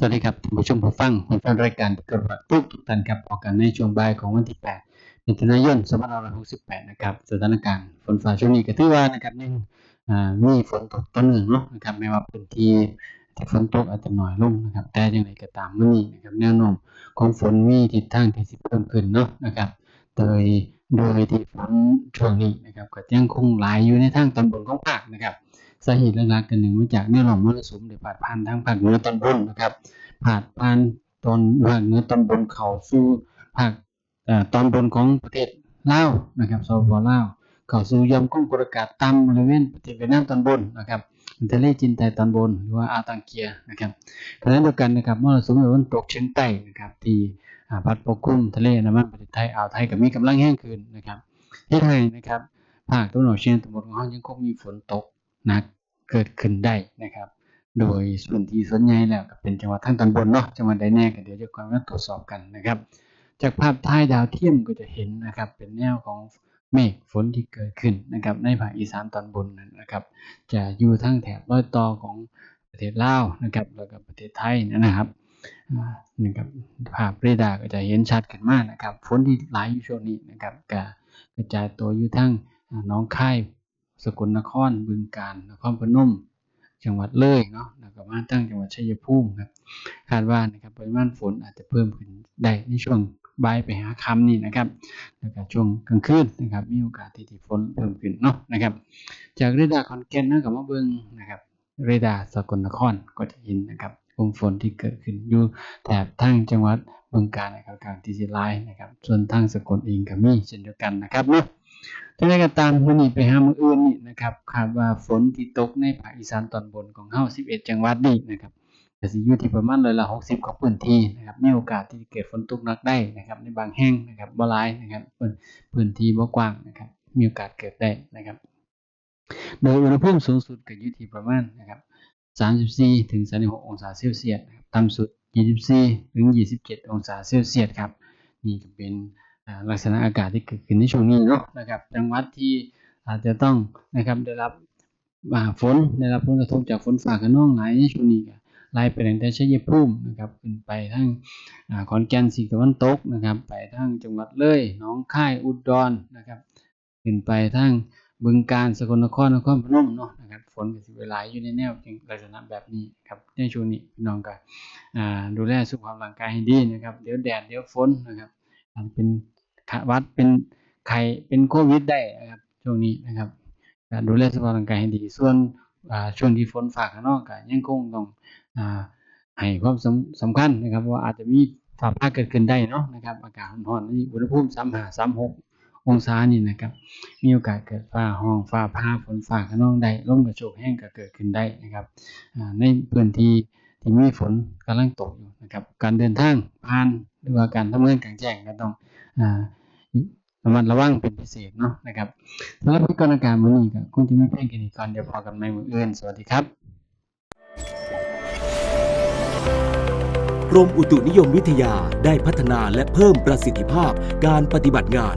สวัสดีครับท่านผู้ชมผู้ฟังผู้ฟังรายการกระบะปุ๊กทุกท่านครับออกกันในช่วงบ่ายของวันที่ 8 มิถุนายน 2568 นะครับ สถานการณ์ฝนฟ้าช่วงนี้ก็ถือว่านะครับยังมีฝนตกต้นหนึ่งเนาะนะครับไม่ว่าพื้นที่ที่ฝนตกอาจจะน้อยลงนะครับ แต่อย่างไรก็ตามมื้อนี้นะครับแนวโน้มของฝนมีทิศทางที่สิเพิ่มขึ้นเนาะนะครับ โดยโดยที่ฝนช่วงนี้นะครับก็ยังคงหลายอยู่ในทางตอนบนของภาคนะครับ สาเหตุหลักๆกันหนึ่งมาจากแนวร่องมรสุมได้พาดผ่านทางภาคเหนือตอนบนนะครับพาดผ่านตอนภาคเหนือตอนบนเขาสู่ภาคตอนบนของประเทศลาวนะครับสปลาวเข้าสู่ย่อมความกดอากาศต่ำบริเวณประเทศเวียดนามตอนบนนะครับทะเลจีนใต้ตอนบนหรือว่าอ่าวตังเกียนะครับขณะเดียวกันนะครับมรสุมตะวันตกเฉียงใต้นะครับที่พัดปกคลุมทะเลนดามันประเทศไทยอ่าวไทยก็มีกำลังแห้งขึ้นนะครับเฮ็ดให้นะครับภาคตะวันออกเฉียงตะวันตกของเรายังคงมีฝนตก นักเกิดขึ้นได้นะครับ โดยส่วนที่ส่วนใหญ่แล้วก็เป็นจังหวัดทางตอนบนเนาะจังหวัดใดแน่ก็เดี๋ยวจะค่อยมาตรวจสอบกันนะครับ จากภาพถ่ายดาวเทียมก็จะเห็นนะครับ เป็นแนวของเมฆฝนที่เกิดขึ้นนะครับ ในภาคอีสานตอนบนนะครับ จะอยู่ทั้งแถบรอยต่อของประเทศลาวนะครับ แล้วก็ประเทศไทยนะครับนะครับภาพเรดาร์ก็จะเห็นชัดขึ้นมากนะครับฝนที่หลายอยู่ช่วงนี้นะครับกระจายตัวอยู่ทั้งน้องค่าย สกลนครบึงกาฬนครพนม จังหวัดเลยเนาะแล้วก็มาตั้งจังหวัดชัยภูมิครับคาดว่านะครับปริมาณฝนอาจจะเพิ่มขึ้นได้ในช่วงบ่ายไปหาค่ำนี่นะครับแล้วก็ช่วงกลางคืนนะครับ มีโอกาสที่ที่ฝนเพิ่มขึ้นเนาะนะครับ จากเรดาร์ขอนแกนนะกับมาเบิงนะครับเรดาร์สกลนครก็จะเห็นนะครับ กลุ่มฝนที่เกิดขึ้นอยู่แถบทางจังหวัดบึงกาฬนะครับกลางที่สิหลายนะครับ ส่วนทางสกลเองก็มีเช่นเดียวกันนะครับเนาะจังไดก็ตามมื้อนี้ไปหามื้ออื่นนี่นะครับคาดว่าฝนที่ตกในภาคอีสานตอนบนของเฮา11 จังหวัดนี่นะครับก็สิอยู่ที่ประมาณร้อยละ60 ของพื้นที่นะครับมีโอกาสที่จะเกิดฝนตกหนักได้นะครับในบางแห่งนะครับบ่หลายนะครับพื้นที่บ่กว้างนะครับมีโอกาสเกิดได้นะครับ โดยอุณหภูมิสูงสุดก็อยู่ที่ประมาณนะครับ 34 ถึง 36 องศาเซลเซียสต่ำสุด 24 ถึง 27 องศาเซลเซียสครับ นี่ก็เป็นลักษณะอากาศที่เกิดขึ้นในช่วงนี้เนาะนะครับจังหวัดที่อาจจะต้องนะครับได้รับอ่าฝนได้รับผลกระทบจากฝนฟ้าคะนองหลายในช่วงนี้ไล่ไปตั้งแต่ชัยภูมินะครับขึ้นไปทางอขอนแก่นสีตะวันตกนะครับ ไปทางจังหวัดเลยหนองคายอุดรนะครับ ขึ้นไปทาง บึงกาฬสกลนครนครพนมเนาะนะครับฝนก็สิเวหลาอยู่ในแนวลักษณะแบบนี้ครับในช่วงนี้พี่น้องก็ดูแลสุขภาพร่างกายให้ดีนะครับ เดี๋ยวแดดเดี๋ยวฝนนะครับอาจเป็นวัดเป็นไข้เป็นโควิดได้นะครับช่วงนี้นะครับดูแลสุขภาพร่างกายให้ดี ส่วนช่วงที่ฝนฟ้าข้างนอกก็ยังคงต้องอให้ความสำคัญนะครับว่าอาจจะมีฟ้าผ่าเกิดขึ้นได้เนาะนะครับอากาศร้อนๆอุณหภูมิ35 36 องศานี่นะครับ มีโอกาสเกิดฟ้าห้องฟ้าผ่าฝนฟ้าขนอกได้ลมกระโชกแห้งก็เกิดขึ้นได้นะครับในพื้นที่ที่มีฝนกำลังตกอยู่นะครับ การเดินทางผ่านหรือว่าการทำงานกลางแจ้งก็ต้องระมัดระวังเป็นพิเศษเนาะนะครับสำหรับพิกรณาการมือนี้ก็คงจะไม่เพียงแค่นี้ก่อนเดี๋ยวพอกันใหม่มืออื่นสวัสดีครับกรมอุตุนิยมวิทยาได้พัฒนาและเพิ่มประสิทธิภาพการปฏิบัติงาน